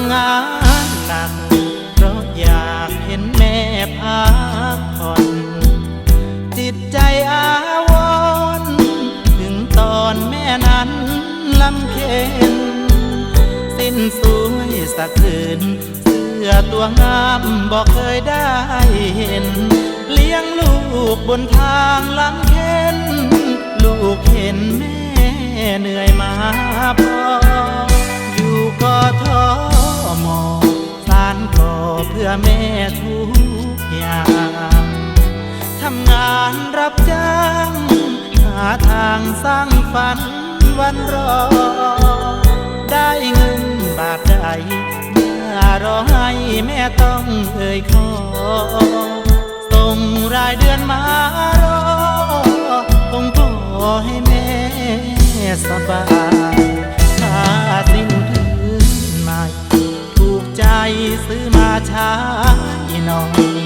ำงานหนักเพราะอยากเห็นแม่พักผ่อนจิตใจอาวรถึงตอนแม่นั้นลำเค็นสิ้นสวยสักคืนเสื้อตัวงามบอกเคยได้เห็น เลี้ยงลูกบนทางลำเค็นลูกเห็นแม่เหนื่อยมาพออยู่ก็ท้อ มอสารก่อเพื่อแม่ทุกอย่างทำงานรับจ้าง หาทางสร้างฝันวันรอ ได้เงินบาทใดเมื่อรอให้แม่ต้องเอ่ยขอส่งรายเดือนมารอคงพอให้แม่สบาย ซื้อาใช้หน่อย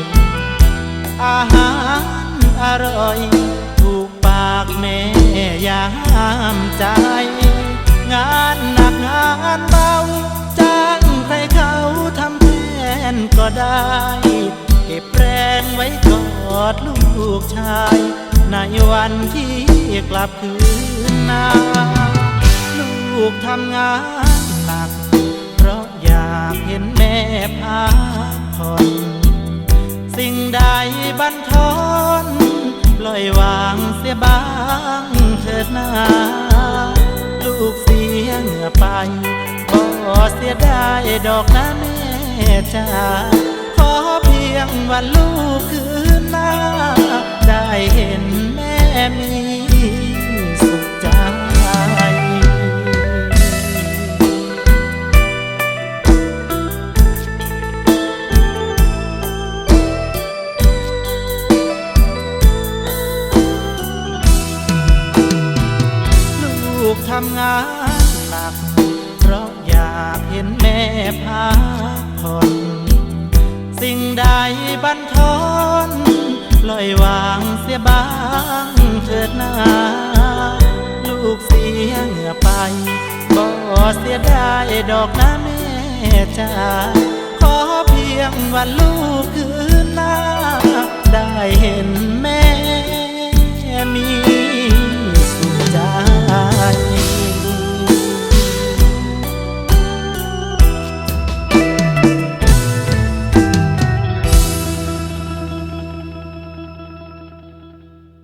อาหารอร่อย ถูกปากแม่ยามใจ งานหนักงานเบาจ้างใครเขาทำแทนก็ได้ เก็บแรงไว้กอดลูกชาย ในวันที่กลับคืนนาลูกทำงานากเห็นแม่พักผ่อน สิ่งใดบันทอนปล่อยวางเสียบ้างเถิดนาลูกเสียเหงื่อไปก็เสียได้ดอกนะแม่จ้าขอเพียงวันลูกคืนหน้า กทำงานหนัก เพราะอยากเห็นแม่พักผ่อนสิ่งใดบันทอนลอยวางเสียบ้างเถิดนา ลูกเสียเหงื่อไปก็เสียได้ดอกนะแม่จ้าขอเพียงวันลูกคืนหน้า